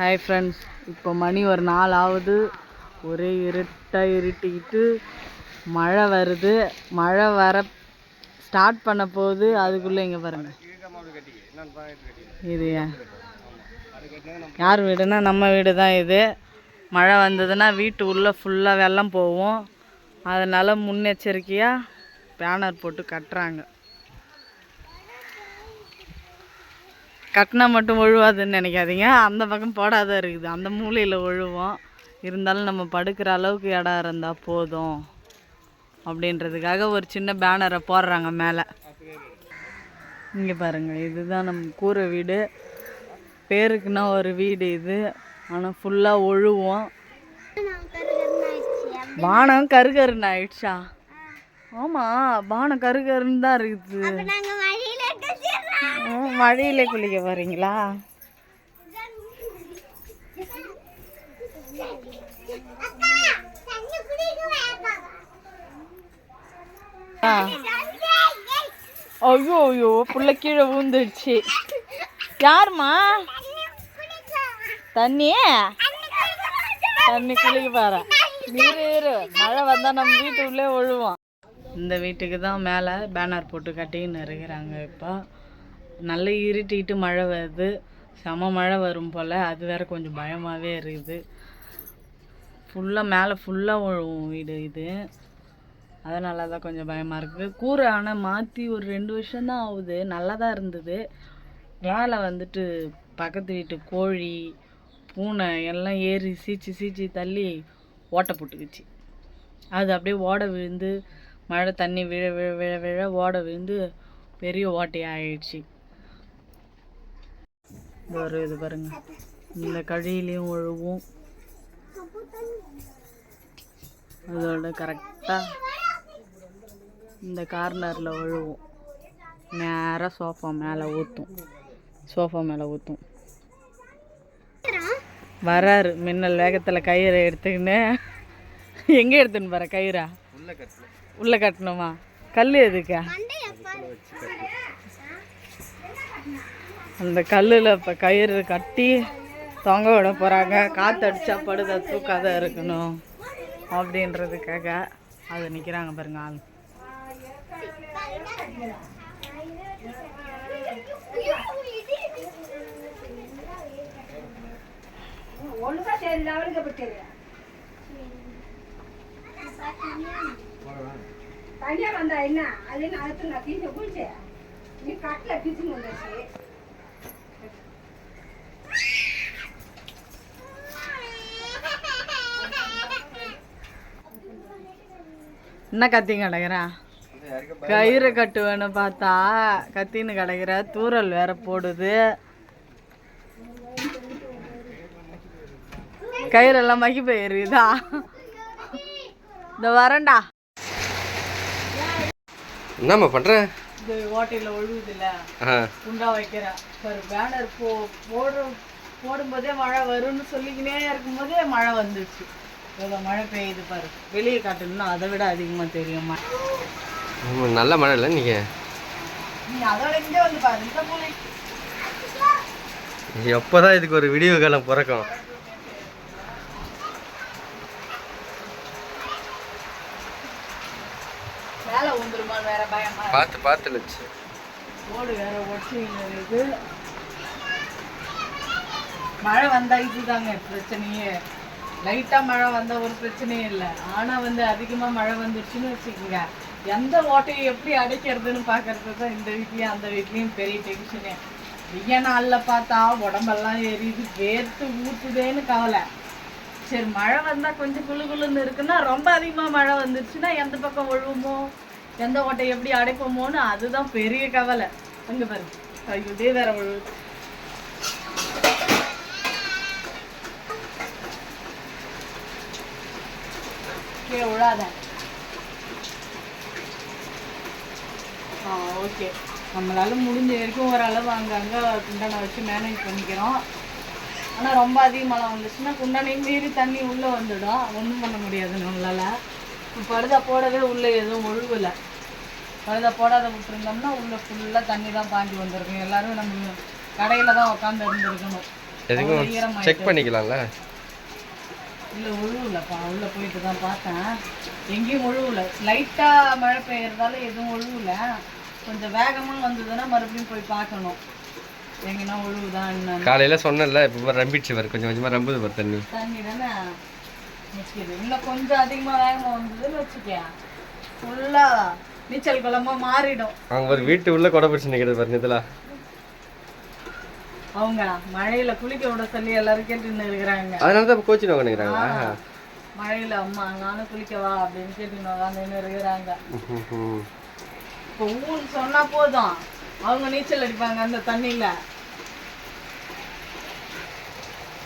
Hi friends இப்போ மணி ஒரு நாள் ஆகுது ஒரே இருட்டாக இருட்டிக்கிட்டு மழை வருது. மழை வர ஸ்டார்ட் பண்ண போகுது. அதுக்குள்ளே இங்கே பாருங்க. இது யார் வீடுனா நம்ம வீடு தான் இது. மழை வந்ததுன்னா வீட்டு உள்ளே ஃபுல்லாக வெள்ளம் போகும். அதனால் முன்னெச்சரிக்கையாக பேனர் போட்டு கட்டுறாங்க. கட்டினா மட்டும் ஒழுவாதுன்னு நினைக்காதீங்க. அந்த பக்கம் போடாத இருக்குது. அந்த மூலையில் ஒழுவோம். இருந்தாலும் நம்ம படுக்கிற அளவுக்கு இடம் இருந்தால் போதும். அப்படின்றதுக்காக ஒரு சின்ன பேனரை போடுறாங்க மேலே. இங்கே பாருங்கள் இதுதான் நம்ம கூரை வீடு. பேருக்குன்னா ஒரு வீடு இது. ஆனால் ஃபுல்லாக ஒழுவோம். வானம் கருகருன்னு ஆயிடுச்சா? ஆமாம் வானம் கருகருன்னு தான் இருக்குது. மழையில குளிக்க போறீங்களா? ஆ. ஐயோ ஐயோ புள்ள கீழே விழுந்துடுச்சு யாரும்மா? தண்ணி? தண்ணி குளிக்க பாரு நீர் இரு. மழை வந்தால் நம்ம வீட்டு உள்ளே இந்த வீட்டுக்கு தான் மேலே பேனர் போட்டு கட்டின்னு இருக்கிறாங்க இப்போ. நல்லா இருட்டிட்டு மழை வருது. செம மழை வரும் போல். அது வேற கொஞ்சம் பயமாகவே இருக்குது. ஃபுல்லாக மேலே ஃபுல்லாக விழுவும் வீடு இது. அதனால தான் கொஞ்சம் பயமாக இருக்குது. கூரை ஆனால் மாற்றி ஒரு ரெண்டு வருஷம்தான் ஆகுது. நல்லா தான் இருந்தது. மேலே வந்துட்டு பக்கத்து வீட்டு கோழி பூனை எல்லாம் ஏறி சீச்சு சீச்சு தள்ளி ஓட்டை போட்டுக்குச்சு. அது அப்படியே ஓட விழுந்து மழை தண்ணி விழ விழ விழ விழ ஓட விழுந்து பெரிய ஓட்டையாக ஆயிடுச்சு வரும் இது பாருங்க. இந்த கழியிலையும் ஒழுவும் அதோட கரெக்டாக இந்த கார்னரில் உழுவும் நேராக சோஃபா மேலே ஊற்றும் சோஃபா மேலே ஊற்றும் வராரு. மின்னல் வேகத்தில் கயிறை எடுத்துக்கின்னு. எங்கே எடுத்துன்னு பாரு கயிறா? உள்ளே கட்டணுமா? கல் எதுக்கா? அந்த கல்லில் இப்போ கயிறு கட்டி தொங்க விட போகிறாங்க காற்றடிச்சா படுதா தூக்காத இருக்கணும் அப்படின்றதுக்காக அது நிற்கிறாங்க பாருங்க ஆள். தனியா வந்தா என்ன? அது என்ன அடுத்து நான் கீழே குளிச்சேன் நீ கட்டில பிச்சுன்னு வந்துச்சு. என்ன கத்திங்க கிடக்குறான் கயிறு கட்டுவேன்னு பார்த்தா கத்தின்னு கிடக்குற தூரல் வேற போடுது. கயிறெல்லாம் மக்கி போயிருக்குதா? இந்த வரேன்டா. என்னம்மா பண்ற? இந்த ஓட்டையில் ஒழுகுதுல்ல. ஆ. குண்டா வைக்கிறேன் ஒரு பேனர் போ போடுற போடும்போதே மழை வரும்னு சொல்லிக்கினே இருக்கும்போதே மழை வந்துடுச்சு எவ்வளோ மழை பெய்யுது பாரு. வெளியே காட்டணும்னா அதை விட அதிகமாக தெரியுமா நல்ல மழை இல்லை நீங்க நீ அதோட இங்கே வந்து பாரு இந்த மூலை எப்போதான் இதுக்கு ஒரு விடிவு காலம் பிறக்கும்? வேற பயமா இருக்கு. பார்த்து பார்த்து லட்சு. ஓடு வேற இருக்கு மழை வந்தா இதுதாங்க பிரச்சனையே. லைட்டாக மழை வந்தால் ஒரு பிரச்சனையும் இல்லை. ஆனால் வந்து அதிகமாக மழை வந்துருச்சுன்னு வச்சுக்கோங்க. எந்த ஓட்டையை எப்படி அடைக்கிறதுன்னு பார்க்கறது தான் இந்த வீட்லேயும் அந்த வீட்லேயும் பெரிய டென்ஷனே வெய்ய நாளில் பார்த்தா உடம்பெல்லாம் எரியுது வேர்த்து ஊற்றுதேன்னு கவலை. சரி மழை வந்தால் கொஞ்சம் குளு குளுன்னு இருக்குன்னா ரொம்ப அதிகமாக மழை வந்துருச்சுன்னா எந்த பக்கம் ஒழுவோமோ எந்த ஓட்டை எப்படி அடைப்போமோன்னு அதுதான் பெரிய கவலை. அங்கே பாருங்க. ஐயோ இதே வேற ஒழுவு கீழே விழாத. ஆ ஓகே. நம்மளால முடிஞ்ச வரைக்கும் ஓரளவு அங்கங்கே குண்டானை வச்சு மேனேஜ் பண்ணிக்கிறோம். ஆனால் ரொம்ப அதிக மழை வந்துச்சுன்னா குண்டானையும் மீறி தண்ணி உள்ளே வந்துடும். ஒன்றும் பண்ண முடியாது நம்மளால. படுதா போடவே உள்ளே எதுவும் ஒழுகலை. பழுதை போடாத விட்டுருந்தோம்னா உள்ளே ஃபுல்லாக தண்ணி தான் பாஞ்சு வந்திருக்கும். எல்லாரும் நம்ம கடையில் தான் உட்காந்து இருந்திருக்கணும். செக் பண்ணிக்கலாம்ல? இல்லை ஒழுவுலப்பா உள்ளே போயிட்டு தான் பார்த்தேன். எங்கேயும் ஒழுவுல லைட்டாக மழை பெய்யறதால எதுவும் ஒழுவுல கொஞ்சம் வேகமாக வந்ததுன்னா மறுபடியும் போய் பார்க்கணும். எங்கன்னா ஒழுவுதா என்னன்னு. காலையில சொன்னேன்ல இப்போ ரம்பிடுச்சு வர கொஞ்சம் கொஞ்சமா ரம்புது பாரு தண்ணி. தண்ணி தானே? நிற்கிது இன்னும் கொஞ்சம் அதிகமாக வேகமாக வந்ததுன்னு வச்சுக்கேன். ஃபுல்லாக நீச்சல் குளமாக மாறிடும். அவங்க ஒரு வீட்டு உள்ள கொடை பிடிச்சு நிற்கிறது பாருங்க இதெல்லாம் அவங்க மழையில குளிக்க விட சொல்லி எல்லாரும் கேட்டுன்னு இருக்கிறாங்க அதனால தான் கோச்சிங் உட்காந்துக்கிறாங்களா மழையில அம்மா நானும் குளிக்கவா அப்படின்னு கேட்டுன்னு உட்காந்துன்னு இருக்கிறாங்க இப்போ ஊன்னு சொன்னா போதும். அவங்க நீச்சல் அடிப்பாங்க அந்த தண்ணியில.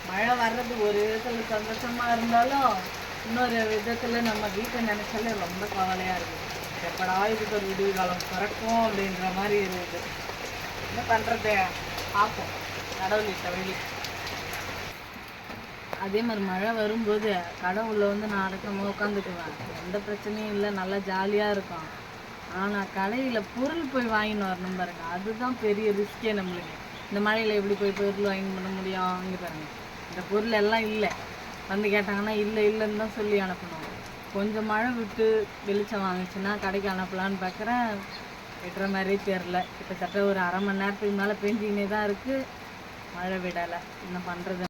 மழை வர்றது ஒரு விதத்துல சந்தோஷமா இருந்தாலும் இன்னொரு விதத்துல நம்ம வீட்டை நினைச்சாலே ரொம்ப கவலையா இருக்கு. எப்படா இதுக்கு ஒரு விடுவு காலம் பிறக்கும் அப்படின்ற மாதிரி இருக்குது. என்ன பண்றது? பார்ப்போம் கடவுளிட்ட வழி. அதே மாதிரி மழை வரும்போது கடவுளில் வந்து நான் அடக்கமாக உட்காந்துக்குவேன். எந்த பிரச்சனையும் இல்லை நல்லா ஜாலியாக இருக்கும். ஆனால் கடையில் பொருள் போய் வாங்கின்னு வரணும் பாருங்க. அதுதான் பெரிய ரிஸ்கே நம்மளுக்கு. இந்த மழையில் எப்படி போய் பொருள் வாங்கி பண்ண முடியும்? இங்கே பாருங்க. இந்த பொருள் எல்லாம் இல்லை. வந்து கேட்டாங்கன்னா இல்லை இல்லைன்னு தான் சொல்லி அனுப்பணும். கொஞ்சம் மழை விட்டு வெளிச்சம் வாங்குச்சுன்னா கடைக்கு அனுப்பலான்னு பார்க்குறேன். விடுற மாதிரியே தெரில கிட்டத்தட்ட ஒரு அரை மணி நேரத்துக்கு மேலே பெஞ்சிக்கினே தான் இருக்குது மழை விடலை. என்ன பண்ணுறது